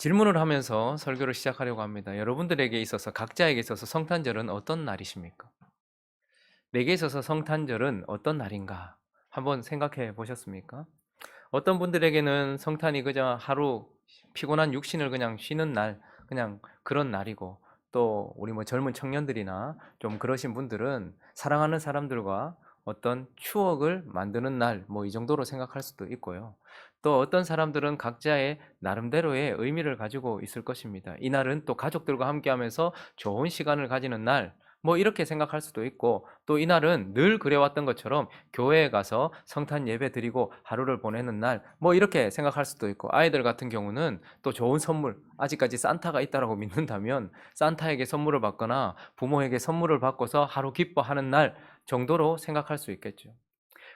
질문을 하면서 설교를 시작하려고 합니다. 여러분들에게 있어서 각자에게 있어서 성탄절은 어떤 날이십니까? 내게 있어서 성탄절은 어떤 날인가? 한번 생각해 보셨습니까? 어떤 분들에게는 성탄이 그저 하루 피곤한 육신을 그냥 쉬는 날, 그냥 그런 날이고 또 우리 뭐 젊은 청년들이나 좀 그러신 분들은 사랑하는 사람들과 어떤 추억을 만드는 날, 뭐 이 정도로 생각할 수도 있고요. 또 어떤 사람들은 각자의 나름대로의 의미를 가지고 있을 것입니다. 이날은 또 가족들과 함께 하면서 좋은 시간을 가지는 날, 뭐 이렇게 생각할 수도 있고 또 이날은 늘 그래왔던 것처럼 교회에 가서 성탄 예배 드리고 하루를 보내는 날, 뭐 이렇게 생각할 수도 있고 아이들 같은 경우는 또 좋은 선물, 아직까지 산타가 있다라고 믿는다면 산타에게 선물을 받거나 부모에게 선물을 받고서 하루 기뻐하는 날 정도로 생각할 수 있겠죠.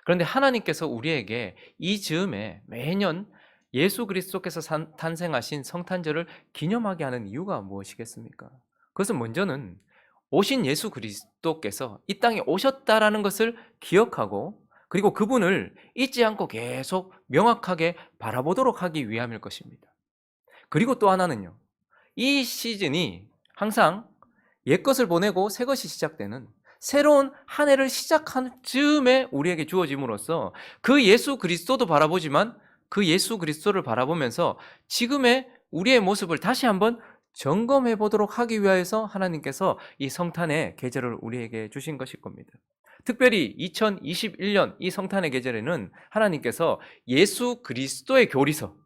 그런데 하나님께서 우리에게 이 즈음에 매년 예수 그리스도께서 산- 탄생하신 성탄절을 기념하게 하는 이유가 무엇이겠습니까? 그것은 먼저는 오신 예수 그리스도께서 이 땅에 오셨다라는 것을 기억하고 그리고 그분을 잊지 않고 계속 명확하게 바라보도록 하기 위함일 것입니다. 그리고 또 하나는요. 이 시즌이 항상 옛 것을 보내고 새 것이 시작되는 새로운 한 해를 시작한 즈음에 우리에게 주어짐으로써 그 예수 그리스도도 바라보지만 그 예수 그리스도를 바라보면서 지금의 우리의 모습을 다시 한번 점검해 보도록 하기 위해서 하나님께서 이 성탄의 계절을 우리에게 주신 것일 겁니다. 특별히 2021년 이 성탄의 계절에는 하나님께서 예수 그리스도의 교리서,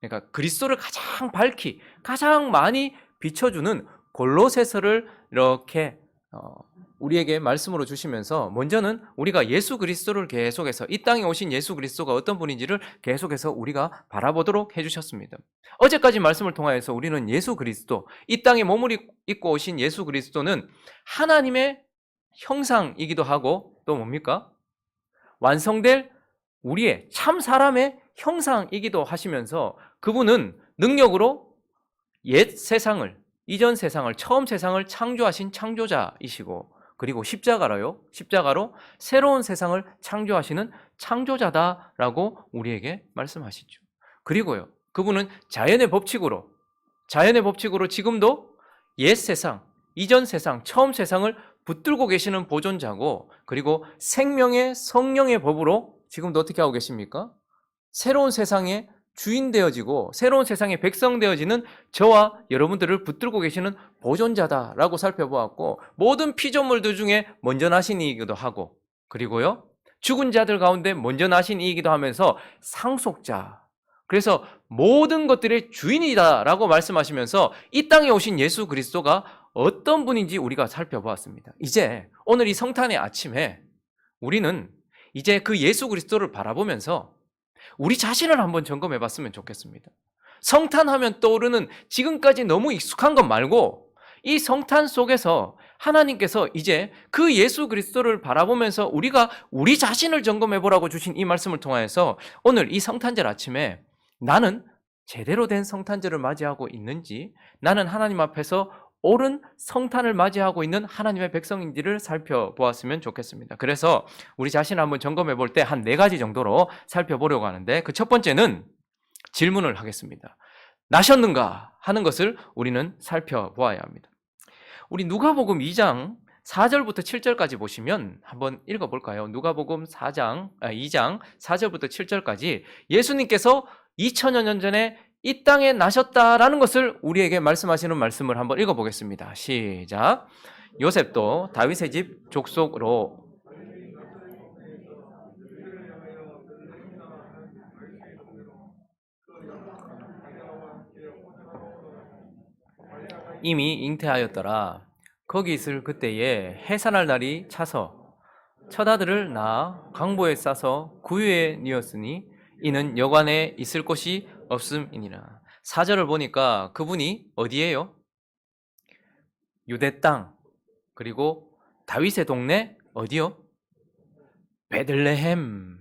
그러니까 그리스도를 가장 밝히, 가장 많이 비춰주는 골로새서를 이렇게 어, 우리에게 말씀으로 주시면서 먼저는 우리가 예수 그리스도를 계속해서 이 땅에 오신 예수 그리스도가 어떤 분인지를 계속해서 우리가 바라보도록 해주셨습니다. 어제까지 말씀을 통하여서 우리는 예수 그리스도, 이 땅에 몸을 입고 오신 예수 그리스도는 하나님의 형상이기도 하고 또 뭡니까? 완성될 우리의 참 사람의 형상이기도 하시면서 그분은 능력으로 옛 세상을, 이전 세상을, 처음 세상을 창조하신 창조자이시고 그리고 십자가로요. 십자가로 새로운 세상을 창조하시는 창조자다라고 우리에게 말씀하시죠. 그리고요. 그분은 자연의 법칙으로 자연의 법칙으로 지금도 옛 세상, 이전 세상, 처음 세상을 붙들고 계시는 보존자고 그리고 생명의 성령의 법으로 지금도 어떻게 하고 계십니까? 새로운 세상의 주인 되어지고 새로운 세상의 백성 되어지는 저와 여러분들을 붙들고 계시는 보존자다라고 살펴보았고 모든 피조물들 중에 먼저 나신 이이기도 하고 그리고요 죽은 자들 가운데 먼저 나신 이이기도 하면서 상속자 그래서 모든 것들의 주인이다라고 말씀하시면서 이 땅에 오신 예수 그리스도가 어떤 분인지 우리가 살펴보았습니다. 이제 오늘 이 성탄의 아침에 우리는 이제 그 예수 그리스도를 바라보면서 우리 자신을 한번 점검해 봤으면 좋겠습니다. 성탄하면 떠오르는 지금까지 너무 익숙한 것 말고 이 성탄 속에서 하나님께서 이제 그 예수 그리스도를 바라보면서 우리가 우리 자신을 점검해 보라고 주신 이 말씀을 통하여서 오늘 이 성탄절 아침에 나는 제대로 된 성탄절을 맞이하고 있는지 나는 하나님 앞에서 옳은 성탄을 맞이하고 있는 하나님의 백성인지를 살펴보았으면 좋겠습니다. 그래서 우리 자신을 한번 점검해 볼 때 한 네 가지 정도로 살펴보려고 하는데 그 첫 번째는 질문을 하겠습니다. 나셨는가 하는 것을 우리는 살펴보아야 합니다. 우리 누가복음 2장 4절부터 7절까지 보시면 한번 읽어 볼까요? 누가복음 4장 아, 2장 4절부터 7절까지 예수님께서 2000여 년 전에 이 땅에 나셨다라는 것을 우리에게 말씀하시는 말씀을 한번 읽어 보겠습니다. 시작. 요셉도 다윗의 집 족속으로 이미 잉태하였더라. 거기 있을 그때에 해산할 날이 차서 첫 아들을 낳아 강보에 싸서 구유에 뉘었으니 이는 여관에 있을 곳이 없음이니라. 사절을 보니까 그분이 어디예요? 유대 땅 그리고 다윗의 동네 어디요? 베들레헴.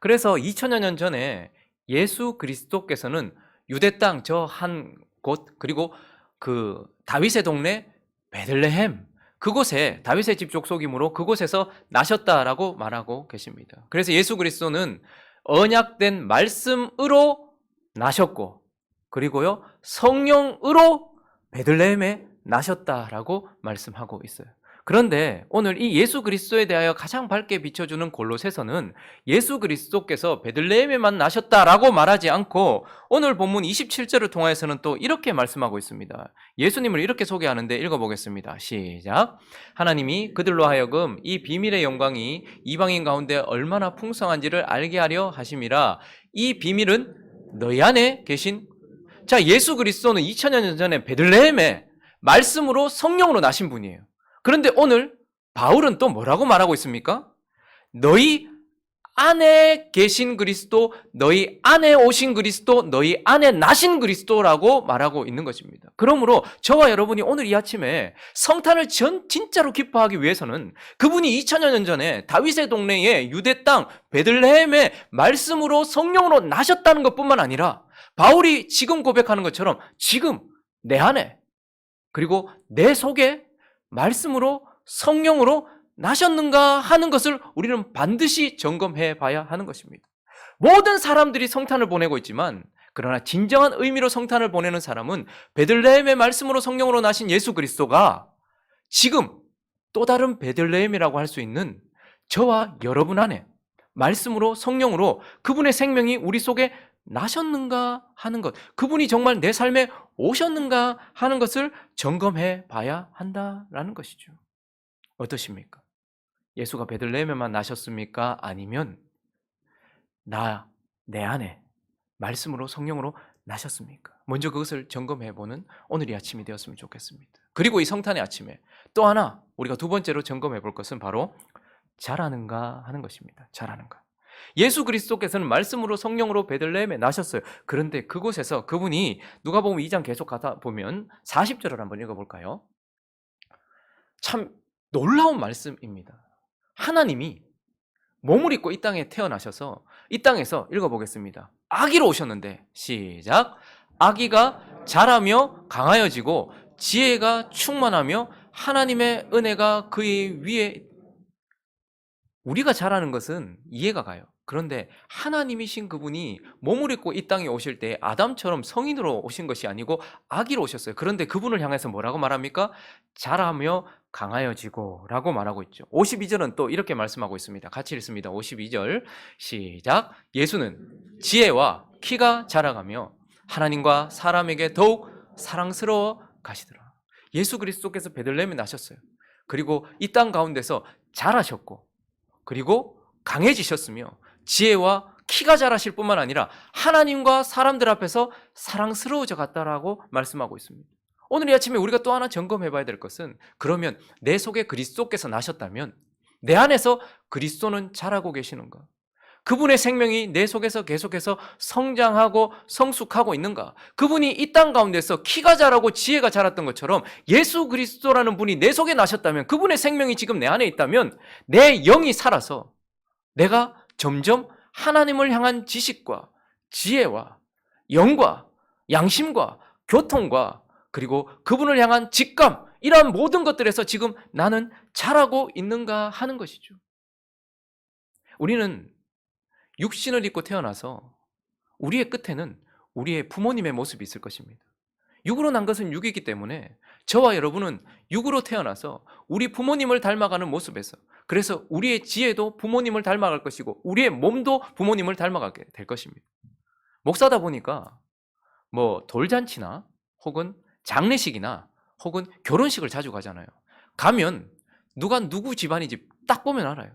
그래서 2000여 년 전에 예수 그리스도께서는 유대 땅 저 한 곳 그리고 그 다윗의 동네 베들레헴 그곳에 다윗의 집 족속이므로 그곳에서 나셨다라고 말하고 계십니다. 그래서 예수 그리스도는 언약된 말씀으로 나셨고 그리고요 성령으로 베들레헴에 나셨다라고 말씀하고 있어요. 그런데 오늘 이 예수 그리스도에 대하여 가장 밝게 비춰주는 골로새서는 예수 그리스도께서 베들레헴에만 나셨다라고 말하지 않고 오늘 본문 27절을 통하여서는 또 이렇게 말씀하고 있습니다. 예수님을 이렇게 소개하는데 읽어보겠습니다. 시작. 하나님이 그들로 하여금 이 비밀의 영광이 이방인 가운데 얼마나 풍성한지를 알게 하려 하심이라 이 비밀은 너희 안에 계신 자 예수 그리스도는 2000년 전에 베들레헴에 말씀으로 성령으로 나신 분이에요. 그런데 오늘 바울은 또 뭐라고 말하고 있습니까? 너희 안에 계신 그리스도, 너희 안에 오신 그리스도, 너희 안에 나신 그리스도라고 말하고 있는 것입니다. 그러므로 저와 여러분이 오늘 이 아침에 성탄을 전, 진짜로 기뻐하기 위해서는 그분이 2000여 년 전에 다윗의 동네에 유대 땅 베들레헴의 말씀으로 성령으로 나셨다는 것뿐만 아니라 바울이 지금 고백하는 것처럼 지금 내 안에 그리고 내 속에 말씀으로 성령으로 나셨는가 하는 것을 우리는 반드시 점검해 봐야 하는 것입니다. 모든 사람들이 성탄을 보내고 있지만 그러나 진정한 의미로 성탄을 보내는 사람은 베들레헴의 말씀으로 성령으로 나신 예수 그리스도가 지금 또 다른 베들레헴이라고 할 수 있는 저와 여러분 안에 말씀으로 성령으로 그분의 생명이 우리 속에 나셨는가 하는 것, 그분이 정말 내 삶에 오셨는가 하는 것을 점검해 봐야 한다라는 것이죠. 어떠십니까? 예수가 베들레헴에만 나셨습니까? 아니면 나 내 안에 말씀으로 성령으로 나셨습니까? 먼저 그것을 점검해 보는 오늘 이 아침이 되었으면 좋겠습니다. 그리고 이 성탄의 아침에 또 하나 우리가 두 번째로 점검해 볼 것은 바로 잘하는가 하는 것입니다. 잘하는가. 예수 그리스도께서는 말씀으로 성령으로 베들레헴에 나셨어요. 그런데 그곳에서 그분이 누가 보면 2장 계속 가다 보면 40절을 한번 읽어 볼까요? 참 놀라운 말씀입니다. 하나님이 몸을 입고 이 땅에 태어나셔서 이 땅에서 읽어보겠습니다. 아기로 오셨는데 시작. 아기가 자라며 강하여지고 지혜가 충만하며 하나님의 은혜가 그의 위에 우리가 잘하는 것은 이해가 가요. 그런데 하나님이신 그분이 몸을 입고 이 땅에 오실 때 아담처럼 성인으로 오신 것이 아니고 아기로 오셨어요. 그런데 그분을 향해서 뭐라고 말합니까? 자라며 강하여지고 라고 말하고 있죠. 52절은 또 이렇게 말씀하고 있습니다. 같이 읽습니다. 52절 시작 예수는 지혜와 키가 자라가며 하나님과 사람에게 더욱 사랑스러워 가시더라. 예수 그리스도께서 베들레헴에 나셨어요. 그리고 이 땅 가운데서 자라셨고 그리고 강해지셨으며 지혜와 키가 자라실 뿐만 아니라 하나님과 사람들 앞에서 사랑스러워져 갔다라고 말씀하고 있습니다. 오늘 이 아침에 우리가 또 하나 점검해 봐야 될 것은 그러면 내 속에 그리스도께서 나셨다면 내 안에서 그리스도는 자라고 계시는가? 그분의 생명이 내 속에서 계속해서 성장하고 성숙하고 있는가? 그분이 이 땅 가운데서 키가 자라고 지혜가 자랐던 것처럼 예수 그리스도라는 분이 내 속에 나셨다면 그분의 생명이 지금 내 안에 있다면 내 영이 살아서 내가 점점 하나님을 향한 지식과 지혜와 영과 양심과 교통과 그리고 그분을 향한 직감 이러한 모든 것들에서 지금 나는 자라고 있는가 하는 것이죠. 우리는 육신을 입고 태어나서 우리의 끝에는 우리의 부모님의 모습이 있을 것입니다. 육으로 난 것은 육이기 때문에 저와 여러분은 육으로 태어나서 우리 부모님을 닮아가는 모습에서 그래서 우리의 지혜도 부모님을 닮아갈 것이고 우리의 몸도 부모님을 닮아가게 될 것입니다. 목사다 보니까 뭐 돌잔치나 혹은 장례식이나 혹은 결혼식을 자주 가잖아요. 가면 누가 누구 집안인지 딱 보면 알아요.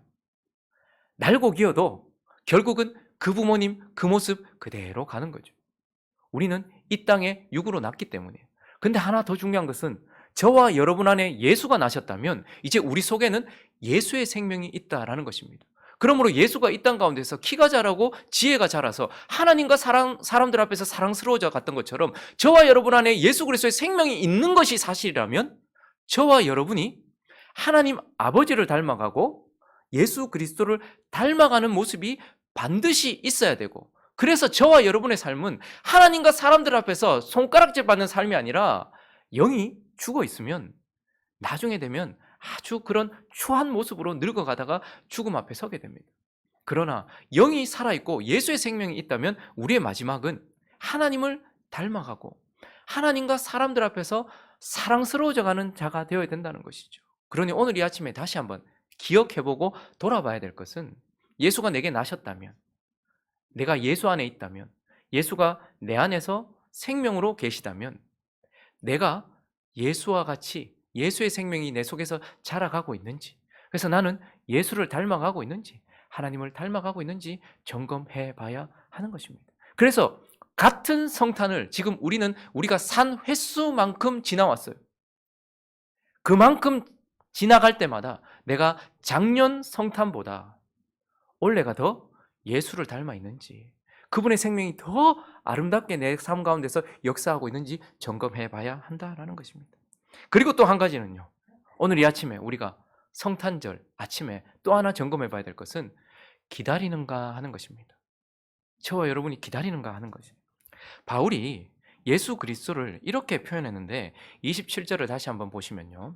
날고 기어도 결국은 그 부모님 그 모습 그대로 가는 거죠. 우리는 이 땅에 육으로 났기 때문이에요. 근데 하나 더 중요한 것은 저와 여러분 안에 예수가 나셨다면 이제 우리 속에는 예수의 생명이 있다라는 것입니다. 그러므로 예수가 이 땅 가운데서 키가 자라고 지혜가 자라서 하나님과 사랑, 사람들 앞에서 사랑스러워져 갔던 것처럼 저와 여러분 안에 예수 그리스도의 생명이 있는 것이 사실이라면 저와 여러분이 하나님 아버지를 닮아가고 예수 그리스도를 닮아가는 모습이 반드시 있어야 되고 그래서 저와 여러분의 삶은 하나님과 사람들 앞에서 손가락질 받는 삶이 아니라 영이 죽어 있으면 나중에 되면 아주 그런 추한 모습으로 늙어가다가 죽음 앞에 서게 됩니다. 그러나 영이 살아있고 예수의 생명이 있다면 우리의 마지막은 하나님을 닮아가고 하나님과 사람들 앞에서 사랑스러워져가는 자가 되어야 된다는 것이죠. 그러니 오늘 이 아침에 다시 한번 기억해보고 돌아봐야 될 것은 예수가 내게 나셨다면, 내가 예수 안에 있다면, 예수가 내 안에서 생명으로 계시다면, 내가 예수와 같이 예수의 생명이 내 속에서 자라가고 있는지, 그래서 나는 예수를 닮아가고 있는지, 하나님을 닮아가고 있는지 점검해 봐야 하는 것입니다. 그래서 같은 성탄을 지금 우리는 우리가 산 횟수만큼 지나왔어요. 그만큼 지나갈 때마다 내가 작년 성탄보다 올해가 더 예수를 닮아 있는지, 그분의 생명이 더 아름답게 내 삶 가운데서 역사하고 있는지 점검해 봐야 한다라는 것입니다. 그리고 또 한 가지는요. 오늘 이 아침에 우리가 성탄절 아침에 또 하나 점검해 봐야 될 것은 기다리는가 하는 것입니다. 저와 여러분이 기다리는가 하는 것이. 바울이 예수 그리스도를 이렇게 표현했는데 27절을 다시 한번 보시면요.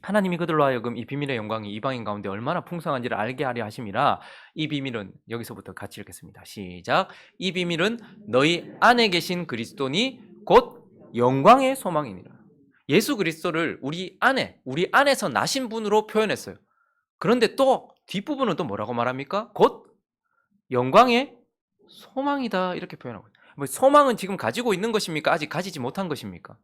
하나님이 그들로 하여금 이 비밀의 영광이 이방인 가운데 얼마나 풍성한지를 알게 하려 하심이라 이 비밀은 여기서부터 같이 읽겠습니다. 시작. 이 비밀은 너희 안에 계신 그리스도니 곧 영광의 소망이니라. 예수 그리스도를 우리 안에 우리 안에서 나신 분으로 표현했어요. 그런데 또 뒷부분은 또 뭐라고 말합니까? 곧 영광의 소망이다 이렇게 표현하고. 뭐 소망은 지금 가지고 있는 것입니까? 아직 가지지 못한 것입니까?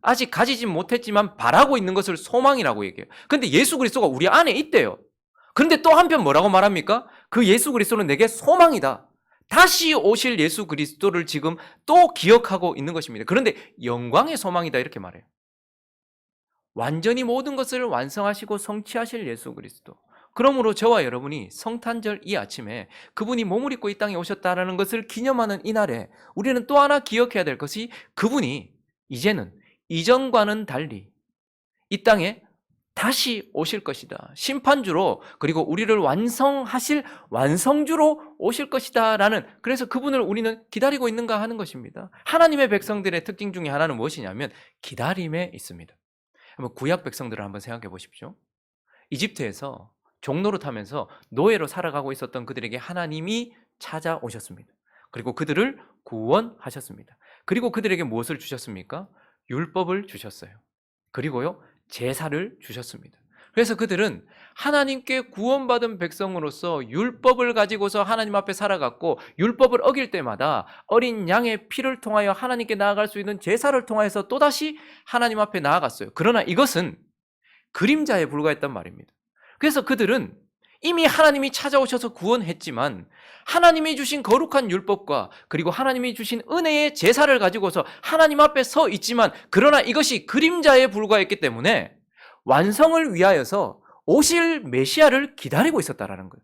아직 가지지 못했지만 바라고 있는 것을 소망이라고 얘기해요. 근데 예수 그리스도가 우리 안에 있대요. 그런데 또 한편 뭐라고 말합니까? 그 예수 그리스도는 내게 소망이다. 다시 오실 예수 그리스도를 지금 또 기억하고 있는 것입니다. 그런데 영광의 소망이다 이렇게 말해요. 완전히 모든 것을 완성하시고 성취하실 예수 그리스도. 그러므로 저와 여러분이 성탄절 이 아침에 그분이 몸을 입고 이 땅에 오셨다라는 것을 기념하는 이날에 우리는 또 하나 기억해야 될 것이 그분이 이제는 이전과는 달리 이 땅에 다시 오실 것이다. 심판주로 그리고 우리를 완성하실 완성주로 오실 것이다라는 그래서 그분을 우리는 기다리고 있는가 하는 것입니다. 하나님의 백성들의 특징 중에 하나는 무엇이냐면 기다림에 있습니다. 한번 구약 백성들을 한번 생각해 보십시오. 이집트에서 종로로 타면서 노예로 살아가고 있었던 그들에게 하나님이 찾아오셨습니다. 그리고 그들을 구원하셨습니다. 그리고 그들에게 무엇을 주셨습니까? 율법을 주셨어요. 그리고요, 제사를 주셨습니다. 그래서 그들은 하나님께 구원받은 백성으로서 율법을 가지고서 하나님 앞에 살아갔고 율법을 어길 때마다 어린 양의 피를 통하여 하나님께 나아갈 수 있는 제사를 통하여서 또다시 하나님 앞에 나아갔어요. 그러나 이것은 그림자에 불과했단 말입니다. 그래서 그들은 이미 하나님이 찾아오셔서 구원했지만 하나님이 주신 거룩한 율법과 그리고 하나님이 주신 은혜의 제사를 가지고서 하나님 앞에 서 있지만 그러나 이것이 그림자에 불과했기 때문에 완성을 위하여서 오실 메시아를 기다리고 있었다라는 거예요.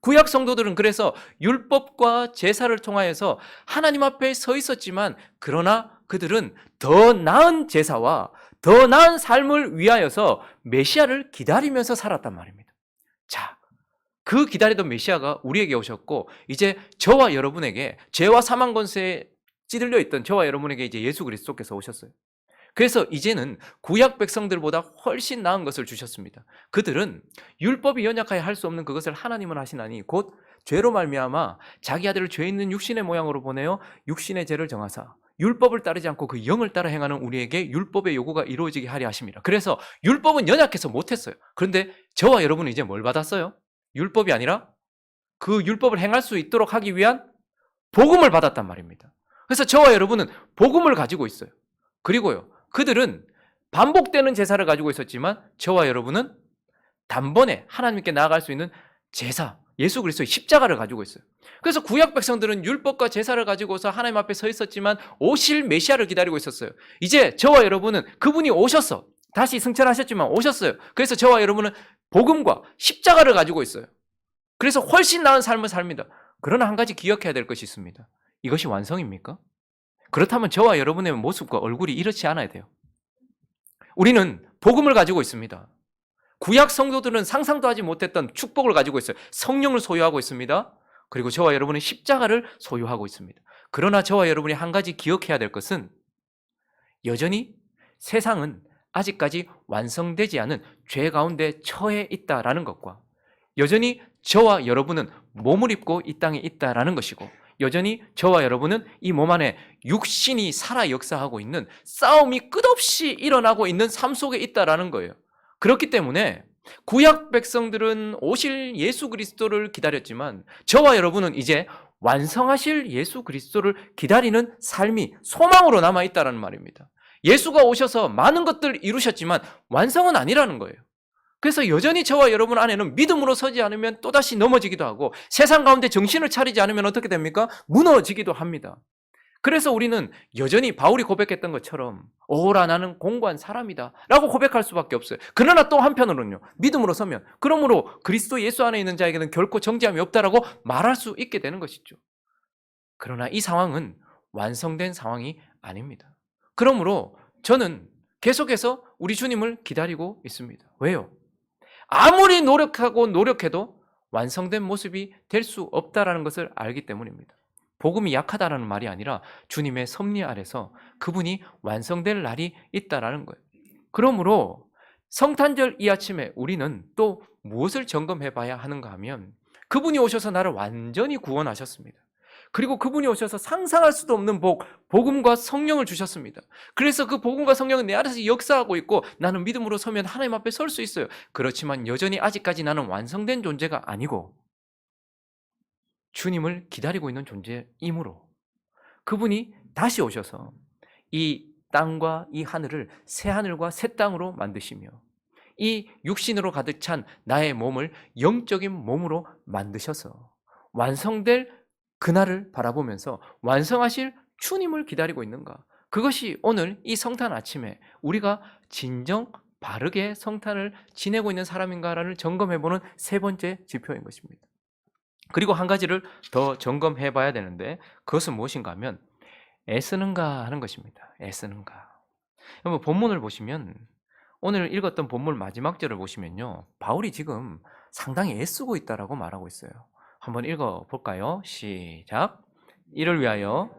구약 성도들은 그래서 율법과 제사를 통하여서 하나님 앞에 서 있었지만 그러나 그들은 더 나은 제사와 더 나은 삶을 위하여서 메시아를 기다리면서 살았단 말입니다. 자, 그 기다리던 메시아가 우리에게 오셨고 이제 저와 여러분에게 죄와 사망 권세에 찌들려 있던 저와 여러분에게 이제 예수 그리스도께서 오셨어요. 그래서 이제는 구약 백성들보다 훨씬 나은 것을 주셨습니다. 그들은 율법이 연약하여 할 수 없는 그것을 하나님은 하시나니 곧 죄로 말미암아 자기 아들을 죄 있는 육신의 모양으로 보내어 육신의 죄를 정하사 율법을 따르지 않고 그 영을 따라 행하는 우리에게 율법의 요구가 이루어지게 하려 하심이라. 그래서 율법은 연약해서 못했어요. 그런데 저와 여러분은 이제 뭘 받았어요? 율법이 아니라 그 율법을 행할 수 있도록 하기 위한 복음을 받았단 말입니다. 그래서 저와 여러분은 복음을 가지고 있어요. 그리고요, 그들은 반복되는 제사를 가지고 있었지만 저와 여러분은 단번에 하나님께 나아갈 수 있는 제사, 예수 그리스도의 십자가를 가지고 있어요. 그래서 구약 백성들은 율법과 제사를 가지고서 하나님 앞에 서 있었지만 오실 메시아를 기다리고 있었어요. 이제 저와 여러분은 그분이 오셨어. 다시 승천하셨지만 오셨어요. 그래서 저와 여러분은 복음과 십자가를 가지고 있어요. 그래서 훨씬 나은 삶을 삽니다. 그러나 한 가지 기억해야 될 것이 있습니다. 이것이 완성입니까? 그렇다면 저와 여러분의 모습과 얼굴이 이렇지 않아야 돼요. 우리는 복음을 가지고 있습니다. 구약 성도들은 상상도 하지 못했던 축복을 가지고 있어요. 성령을 소유하고 있습니다. 그리고 저와 여러분은 십자가를 소유하고 있습니다. 그러나 저와 여러분이 한 가지 기억해야 될 것은 여전히 세상은 아직까지 완성되지 않은 죄 가운데 처해 있다라는 것과 여전히 저와 여러분은 몸을 입고 이 땅에 있다라는 것이고 여전히 저와 여러분은 이 몸 안에 육신이 살아 역사하고 있는 싸움이 끝없이 일어나고 있는 삶 속에 있다라는 거예요. 그렇기 때문에 구약 백성들은 오실 예수 그리스도를 기다렸지만 저와 여러분은 이제 완성하실 예수 그리스도를 기다리는 삶이 소망으로 남아 있다라는 말입니다. 예수가 오셔서 많은 것들을 이루셨지만 완성은 아니라는 거예요. 그래서 여전히 저와 여러분 안에는 믿음으로 서지 않으면 또다시 넘어지기도 하고 세상 가운데 정신을 차리지 않으면 어떻게 됩니까? 무너지기도 합니다. 그래서 우리는 여전히 바울이 고백했던 것처럼 오라 나는 공고한 사람이다 라고 고백할 수밖에 없어요. 그러나 또 한편으로는요. 믿음으로 서면 그러므로 그리스도 예수 안에 있는 자에게는 결코 정죄함이 없다라고 말할 수 있게 되는 것이죠. 그러나 이 상황은 완성된 상황이 아닙니다. 그러므로 저는 계속해서 우리 주님을 기다리고 있습니다. 왜요? 아무리 노력하고 노력해도 완성된 모습이 될 수 없다라는 것을 알기 때문입니다. 복음이 약하다라는 말이 아니라 주님의 섭리 아래서 그분이 완성될 날이 있다라는 거예요. 그러므로 성탄절 이 아침에 우리는 또 무엇을 점검해 봐야 하는가 하면 그분이 오셔서 나를 완전히 구원하셨습니다. 그리고 그분이 오셔서 상상할 수도 없는 복, 복음과 성령을 주셨습니다. 그래서 그 복음과 성령은 내 안에서 역사하고 있고 나는 믿음으로 서면 하나님 앞에 설 수 있어요. 그렇지만 여전히 아직까지 나는 완성된 존재가 아니고 주님을 기다리고 있는 존재이므로 그분이 다시 오셔서 이 땅과 이 하늘을 새 하늘과 새 땅으로 만드시며 이 육신으로 가득 찬 나의 몸을 영적인 몸으로 만드셔서 완성될 그날을 바라보면서 완성하실 주님을 기다리고 있는가? 그것이 오늘 이 성탄 아침에 우리가 진정 바르게 성탄을 지내고 있는 사람인가를 점검해보는 세 번째 지표인 것입니다. 그리고 한 가지를 더 점검해 봐야 되는데 그것은 무엇인가 하면 애쓰는가 하는 것입니다. 애쓰는가. 여러분 본문을 보시면 오늘 읽었던 본문 마지막 절을 보시면요. 바울이 지금 상당히 애쓰고 있다라고 말하고 있어요. 한번 읽어 볼까요? 시작. 이를 위하여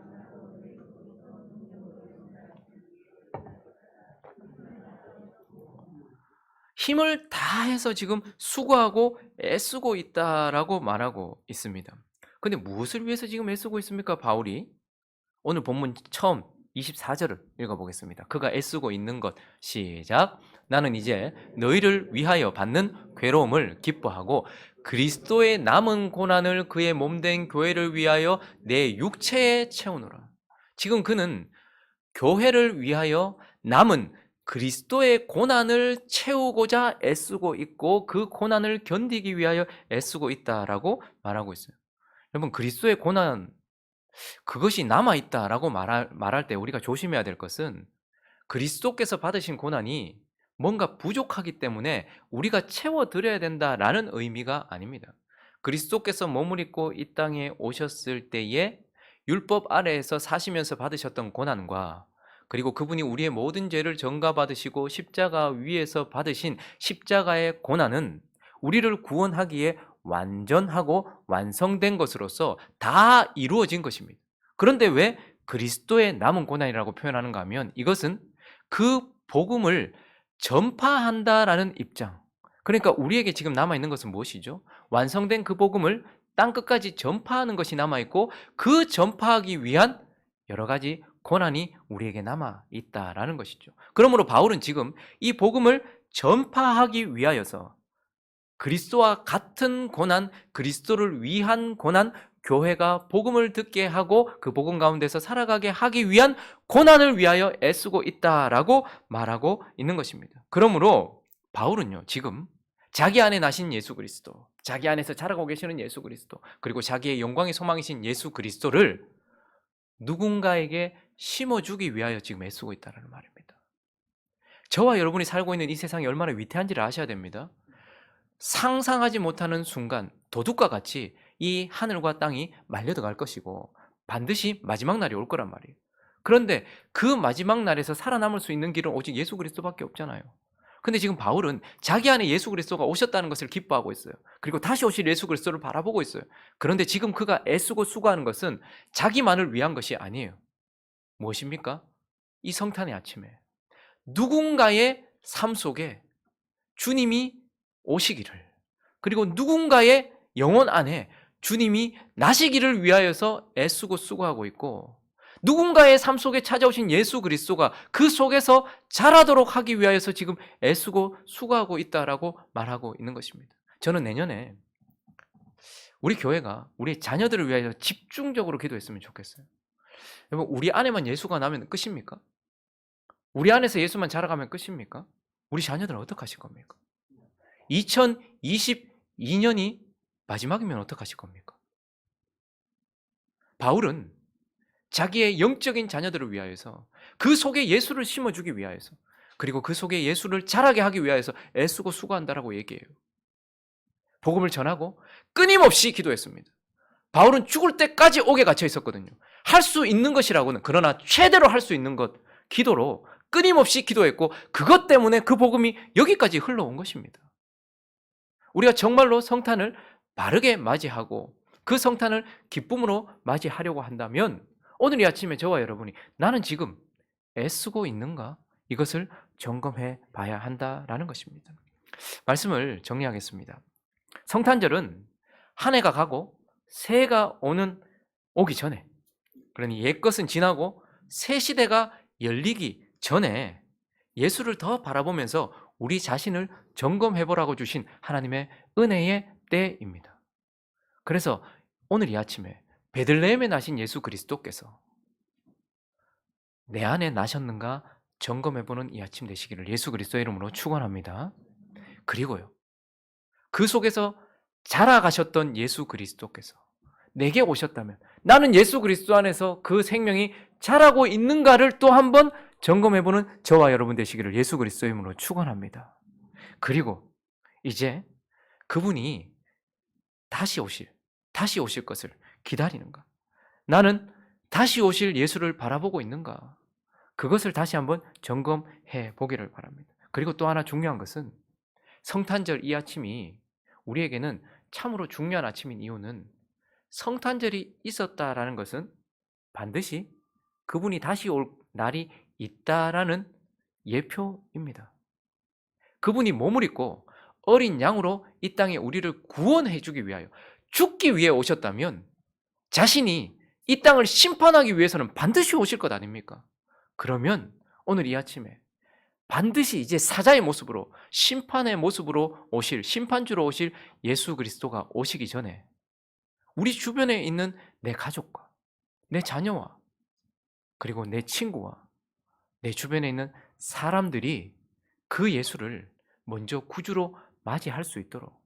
힘을 다해서 지금 수고하고 애쓰고 있다라고 말하고 있습니다. 근데 무엇을 위해서 지금 애쓰고 있습니까? 바울이 오늘 본문 처음 24절을 읽어보겠습니다. 그가 애쓰고 있는 것 시작. 나는 이제 너희를 위하여 받는 괴로움을 기뻐하고 그리스도의 남은 고난을 그의 몸된 교회를 위하여 내 육체에 채우노라. 지금 그는 교회를 위하여 남은 그리스도의 고난을 채우고자 애쓰고 있고 그 고난을 견디기 위하여 애쓰고 있다라고 말하고 있어요. 여러분 그리스도의 고난 그것이 남아 있다라고 말할, 말할 때 우리가 조심해야 될 것은 그리스도께서 받으신 고난이 뭔가 부족하기 때문에 우리가 채워 드려야 된다라는 의미가 아닙니다. 그리스도께서 몸을 입고 이 땅에 오셨을 때에 율법 아래에서 사시면서 받으셨던 고난과 그리고 그분이 우리의 모든 죄를 전가받으시고 십자가 위에서 받으신 십자가의 고난은 우리를 구원하기에 완전하고 완성된 것으로서 다 이루어진 것입니다. 그런데 왜 그리스도의 남은 고난이라고 표현하는가 하면 이것은 그 복음을 전파한다라는 입장. 그러니까 우리에게 지금 남아 있는 것은 무엇이죠? 완성된 그 복음을 땅 끝까지 전파하는 것이 남아 있고 그 전파하기 위한 여러 가지 고난이 우리에게 남아 있다라는 것이죠. 그러므로 바울은 지금 이 복음을 전파하기 위하여서 그리스도와 같은 고난, 그리스도를 위한 고난, 교회가 복음을 듣게 하고 그 복음 가운데서 살아가게 하기 위한 고난을 위하여 애쓰고 있다라고 말하고 있는 것입니다. 그러므로 바울은요, 지금 자기 안에 나신 예수 그리스도, 자기 안에서 자라고 계시는 예수 그리스도, 그리고 자기의 영광의 소망이신 예수 그리스도를 누군가에게 심어주기 위하여 지금 애쓰고 있다는 말입니다. 저와 여러분이 살고 있는 이 세상이 얼마나 위태한지를 아셔야 됩니다. 상상하지 못하는 순간 도둑과 같이 이 하늘과 땅이 말려들어갈 것이고 반드시 마지막 날이 올 거란 말이에요. 그런데 그 마지막 날에서 살아남을 수 있는 길은 오직 예수 그리스도밖에 없잖아요. 근데 지금 바울은 자기 안에 예수 그리스도가 오셨다는 것을 기뻐하고 있어요. 그리고 다시 오실 예수 그리스도를 바라보고 있어요. 그런데 지금 그가 애쓰고 수고하는 것은 자기만을 위한 것이 아니에요. 무엇입니까? 이 성탄의 아침에 누군가의 삶 속에 주님이 오시기를 그리고 누군가의 영혼 안에 주님이 나시기를 위하여서 애쓰고 수고하고 있고 누군가의 삶 속에 찾아오신 예수 그리스도가 그 속에서 자라도록 하기 위하여서 지금 애쓰고 수고하고 있다라고 말하고 있는 것입니다. 저는 내년에 우리 교회가 우리 자녀들을 위하여 집중적으로 기도했으면 좋겠어요. 여러분 우리 안에만 예수가 나면 끝입니까? 우리 안에서 예수만 자라가면 끝입니까? 우리 자녀들은 어떻게 하실 겁니까? 2022년이 마지막이면 어떻게 하실 겁니까? 바울은 자기의 영적인 자녀들을 위하여서 그 속에 예수를 심어주기 위하여서 그리고 그 속에 예수를 자라게 하기 위하여서 애쓰고 수고한다라고 얘기해요. 복음을 전하고 끊임없이 기도했습니다. 바울은 죽을 때까지 옥에 갇혀 있었거든요. 할 수 있는 것이라고는 그러나 최대로 할 수 있는 것 기도로 끊임없이 기도했고 그것 때문에 그 복음이 여기까지 흘러온 것입니다. 우리가 정말로 성탄을 바르게 맞이하고 그 성탄을 기쁨으로 맞이하려고 한다면 오늘 이 아침에 저와 여러분이 나는 지금 애쓰고 있는가? 이것을 점검해 봐야 한다라는 것입니다. 말씀을 정리하겠습니다. 성탄절은 한 해가 가고 새해가 오는 오기 전에 그러니 옛 것은 지나고 새 시대가 열리기 전에 예수를 더 바라보면서 우리 자신을 점검해 보라고 주신 하나님의 은혜의 때입니다. 그래서 오늘 이 아침에 베들레헴에 나신 예수 그리스도께서 내 안에 나셨는가 점검해 보는 이 아침 되시기를 예수 그리스도의 이름으로 축원합니다. 그리고요. 그 속에서 자라가셨던 예수 그리스도께서 내게 오셨다면 나는 예수 그리스도 안에서 그 생명이 자라고 있는가를 또 한번 점검해 보는 저와 여러분 되시기를 예수 그리스도의 이름으로 축원합니다. 그리고 이제 그분이 다시 오실 다시 오실 것을 기다리는가? 나는 다시 오실 예수를 바라보고 있는가? 그것을 다시 한번 점검해 보기를 바랍니다. 그리고 또 하나 중요한 것은 성탄절 이 아침이 우리에게는 참으로 중요한 아침인 이유는 성탄절이 있었다라는 것은 반드시 그분이 다시 올 날이 있다라는 예표입니다. 그분이 몸을 입고 어린 양으로 이 땅에 우리를 구원해 주기 위하여 죽기 위해 오셨다면 자신이 이 땅을 심판하기 위해서는 반드시 오실 것 아닙니까? 그러면 오늘 이 아침에 반드시 이제 사자의 모습으로 심판의 모습으로 오실 심판주로 오실 예수 그리스도가 오시기 전에 우리 주변에 있는 내 가족과 내 자녀와 그리고 내 친구와 내 주변에 있는 사람들이 그 예수를 먼저 구주로 맞이할 수 있도록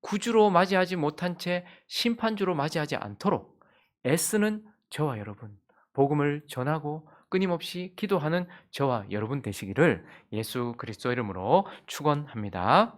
구주로 맞이하지 못한 채 심판주로 맞이하지 않도록 애쓰는 저와 여러분 복음을 전하고 끊임없이 기도하는 저와 여러분 되시기를 예수 그리스도 이름으로 축원합니다.